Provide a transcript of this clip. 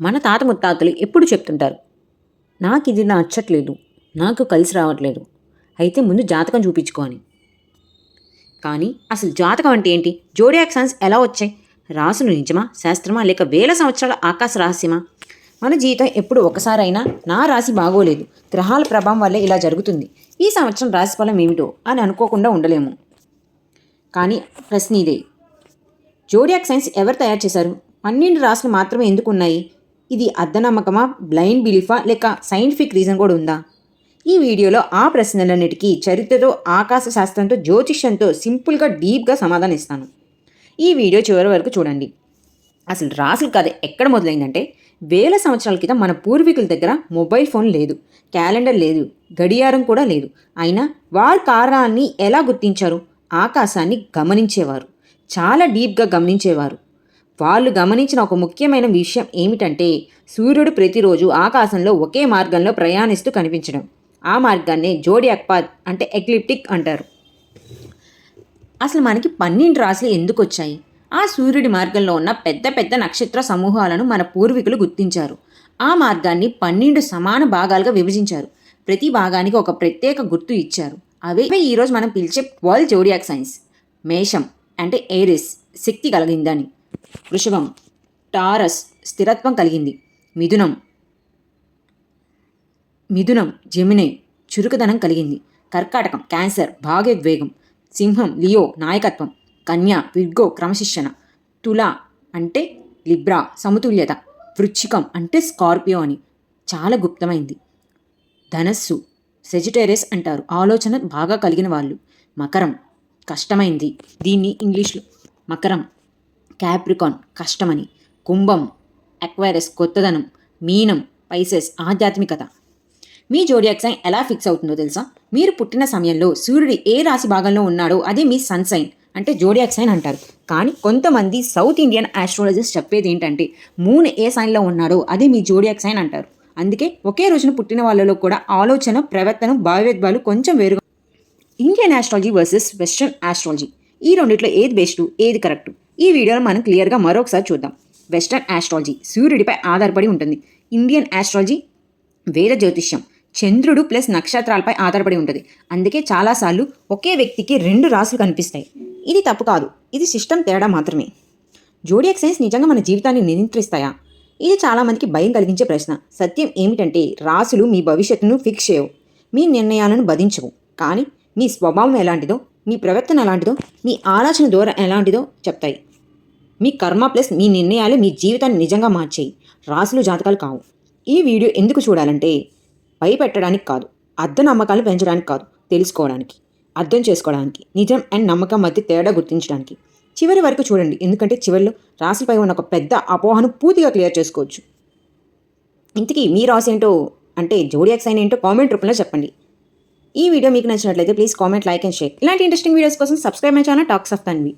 మన తాత ముత్తాతలు ఎప్పుడు చెప్తుంటారు నాకు ఇది నచ్చట్లేదు నాకు కలిసి రావట్లేదు అయితే ముందు జాతకం చూపించుకోని కానీ అసలు జాతకం అంటే ఏంటి? జోడియాక్ సైన్స్ ఎలా వచ్చాయి? రాసులు నిజమా? శాస్త్రమా? లేక వేల సంవత్సరాల ఆకాశ రహస్యమా? మన జీవితం ఎప్పుడు ఒకసారైనా నా రాశి బాగోలేదు గ్రహాల ప్రభావం వల్లే ఇలా జరుగుతుంది. ఈ సంవత్సరం రాశిఫలం ఏమిటో అని అనుకోకుండా ఉండలేము. కానీ ప్రశ్న ఇదే జోడియాక్ సైన్స్ ఎవరు తయారు చేశారు? పన్నెండు రాసులు మాత్రమే ఎందుకు ఉన్నాయి? ఇది అర్ధనమ్మకమా బ్లైండ్ బిలీఫా లేక సైంటిఫిక్ రీజన్ కూడా ఉందా? ఈ వీడియోలో ఆ ప్రశ్నలన్నిటికీ చరిత్రతో ఆకాశ శాస్త్రంతో జ్యోతిష్యంతో సింపుల్గా డీప్గా సమాధానం ఇస్తాను ఈ వీడియో చివరి వరకు చూడండి. అసలు రాసుల కథ ఎక్కడ మొదలైందంటే వేల సంవత్సరాల క్రితం మన పూర్వీకుల దగ్గర మొబైల్ ఫోన్ లేదు క్యాలెండర్ లేదు గడియారం కూడా లేదు. అయినా వారి కారణాన్ని ఎలా గుర్తించారు? ఆకాశాన్ని గమనించేవారు. చాలా డీప్గా గమనించేవారు. వాళ్ళు గమనించిన ఒక ముఖ్యమైన విషయం ఏమిటంటే సూర్యుడు ప్రతిరోజు ఆకాశంలో ఒకే మార్గంలో ప్రయాణిస్తూ కనిపించడం. ఆ మార్గాన్ని జోడియాక్ పాత్ అంటే ఎక్లిప్టిక్ అంటారు. అసలు మనకి పన్నెండు రాశులు ఎందుకు వచ్చాయి ఆ సూర్యుడి మార్గంలో ఉన్న పెద్ద పెద్ద నక్షత్ర సమూహాలను మన పూర్వీకులు గుర్తించారు. ఆ మార్గాన్ని పన్నెండు సమాన భాగాలుగా విభజించారు. ప్రతి భాగానికి ఒక ప్రత్యేక గుర్తు ఇచ్చారు. అవే ఈరోజు మనం పిలిచే వరల్డ్ జోడియాక్ సైన్స్. మేషం అంటే ఏరిస్ శక్తి కలిగిందని. వృషభం టారస్ స్థిరత్వం కలిగింది. మిథునం మిథునం జమినే చురుకుదనం కలిగింది. కర్కాటకం క్యాన్సర్ భాగోద్వేగం సింహం లియో నాయకత్వం కన్య విర్గో క్రమశిక్షణ తుల అంటే లిబ్రా సమతుల్యత వృచ్చికం అంటే స్కార్పియో అని చాలా గుప్తమైంది. ధనస్సు సెజిటేరియస్ అంటారు. ఆలోచన బాగా కలిగిన వాళ్ళు. మకరం కష్టమైంది. దీన్ని ఇంగ్లీష్లో మకరం క్యాప్రికాన్ కష్టమని. కుంభం అక్వైరస్ కొత్తదనం మీనం పైసెస్ ఆధ్యాత్మికత. మీ జోడియాక్ సైన్ ఎలా ఫిక్స్ అవుతుందో తెలుసా? మీరు పుట్టిన సమయంలో సూర్యుడు ఏ రాశి భాగంలో ఉన్నాడో అదే మీ సన్ సైన్ అంటే జోడియాక్ సైన్ అంటారు. కానీ కొంతమంది సౌత్ ఇండియన్ ఆస్ట్రాలజిస్ట్ చెప్పేది ఏంటంటే మూన్ ఏ సైన్లో ఉన్నాడో అదే మీ జోడియాక్ సైన్ అంటారు. అందుకే ఒకే రోజున పుట్టిన వాళ్ళలో కూడా ఆలోచన ప్రవర్తన భావోద్వాలు కొంచెం వేరుగా Indian astrology versus western astrology. ఈ రెండిట్లో ఏది బెస్ట్ ఏది కరెక్ట్? ఈ వీడియోలో మనం క్లియర్గా మరొకసారి చూద్దాం. వెస్ట్రన్ ఆస్ట్రాలజీ సూర్యుడిపై ఆధారపడి ఉంటుంది. ఇండియన్ ఆస్ట్రాలజీ వేద జ్యోతిష్యం. చంద్రుడు ప్లస్ నక్షత్రాలపై ఆధారపడి ఉంటుంది. అందుకే చాలాసార్లు ఒకే వ్యక్తికి రెండు రాసులు కనిపిస్తాయి. ఇది తప్పు కాదు. ఇది సిస్టమ్ తేడా మాత్రమే. జోడియాక్ సైన్స్ నిజంగా మన జీవితాన్ని నియంత్రిస్తాయా? ఇది చాలామందికి భయం కలిగించే ప్రశ్న. సత్యం ఏమిటంటే రాసులు మీ భవిష్యత్తును ఫిక్స్ చేయవు. మీ నిర్ణయాలను బధించవు. కానీ మీ స్వభావం ఎలాంటిదో మీ ప్రవర్తన ఎలాంటిదో మీ ఆలోచన దూరం ఎలాంటిదో చెప్తాయి. మీ కర్మ ప్లస్ మీ నిర్ణయాలు మీ జీవితాన్ని నిజంగా మార్చేయి. రాసులు జాతకాలు కావు. ఈ వీడియో ఎందుకు చూడాలంటే భయపెట్టడానికి కాదు. అర్థ నమ్మకాలు పెంచడానికి కాదు. తెలుసుకోవడానికి. అర్థం చేసుకోవడానికి. నిజం అండ్ నమ్మకం మధ్య తేడా గుర్తించడానికి. చివరి వరకు చూడండి. ఎందుకంటే చివరిలో రాశిపై ఉన్న ఒక పెద్ద అపోహను పూర్తిగా క్లియర్ చేసుకోవచ్చు. ఇంతకీ మీ రాసి ఏంటో అంటే జోడియాక్ సైన్ ఏంటో కామెంట్ రూపంలో చెప్పండి. ఈ వీడియో మీకు నచ్చినట్లయితే please comment like and share. ఇలాంటి ఇంట్రెస్టింగ్ వీడియోస్ కోసం subscribe my channel talks of Tanvi